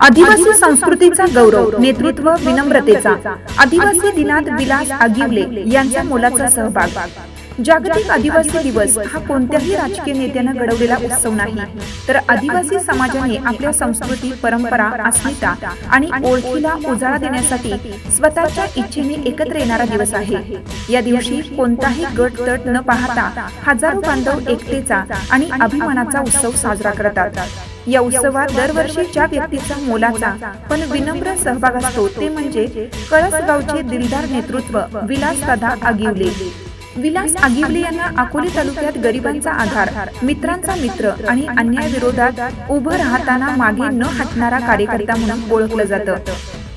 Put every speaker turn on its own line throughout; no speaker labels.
आदिवासी संस्कृतीचा गौरव नेतृत्व विनम्रतेचा. आदिवासी दिनात विलास आगिवले यांचा मोलाचा सहभाग. जागतिक आदिवासी दिवस हा कोणत्याही राजकीय नेत्यानं घडवलेला उत्सव नाही. तर आदिवासी समाजाने आपल्या संस्कृती परंपरा अस्मिता आणि ओळखीला उजाळा देण्यासाठी स्वतःच्या इच्छेने एकत्र येणारा दिवस आहे. या दिवशी कोणताही गट तट न पाहता हजारो बांधव एकतेचा आणि अभिमानाचा उत्सव साजरा करतात. या उत्सवात दरवर्षी ज्या व्यक्तीचा मोलाचा पण विनम्र सहभाग असतो ते म्हणजे कळसगावचे दिलदार नेतृत्व विलास दादा आगिवले. विलास आगिवले यांना अकोले तालुक्यात गरिबांचा आधार मित्रांचा मित्र आणि अन्यायविरोधात उभं राहताना मागे न हटणारा कार्यकर्ता म्हणून ओळखलं जातं.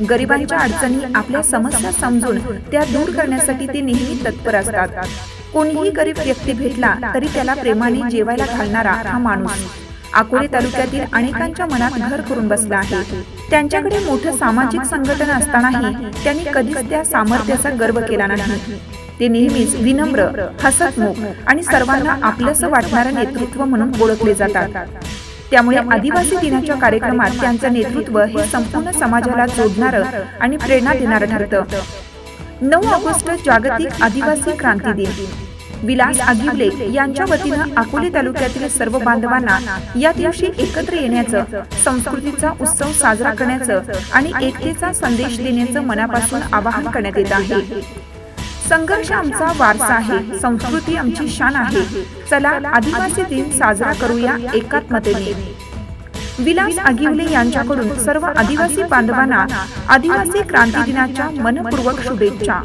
गरिबांच्या अडचणी आपल्या समस्या समजून त्या दूर करण्यासाठी ते नेहमी तत्पर असतात. कोणीही गरीब व्यक्ती भेटला तरी त्याला प्रेमाने जेवायला घालणारा हा माणूस. अकोले तालुक्यातील अनेकांच्या मनात घर करून बसला आहे. त्यांच्याकडे मोठं सामाजिक संघटन असतानाही त्यांनी कधीच त्या सामर्थ्याचा गर्व केला नाही. ते नेहमीच विनम्र हसतमुख आणि सर्वांना आपलंसं वाटणारं नेतृत्व म्हणून ओळखले जातात. त्यामुळे आदिवासी दिनाच्या कार्यक्रमात त्यांचं नेतृत्व हे संपूर्ण समाजाला जोडणारं आणि प्रेरणा देणारं ठरतं. नऊ ऑगस्ट जागतिक आदिवासी क्रांती दिन. विलास आगिवले यांच्या वतीनं अकोले तालुक्यातील सर्व बांधवांना या दिवशी एकत्र येण्याचं संस्कृतीचा उत्सव साजरा करण्याचं आणि एकतेचा संदेश देण्याचं मनापासून आवाहन करण्यात येत आहे. संघर्ष आमचा वारसा आहे. संस्कृती आमची शान आहे. चला आदिवासी दिन साजरा करूया एकात्मतेने. विलास आगिवले यांच्याकडून सर्व आदिवासी बांधवांना आदिवासी क्रांती दिनाच्या मनपूर्वक शुभेच्छा.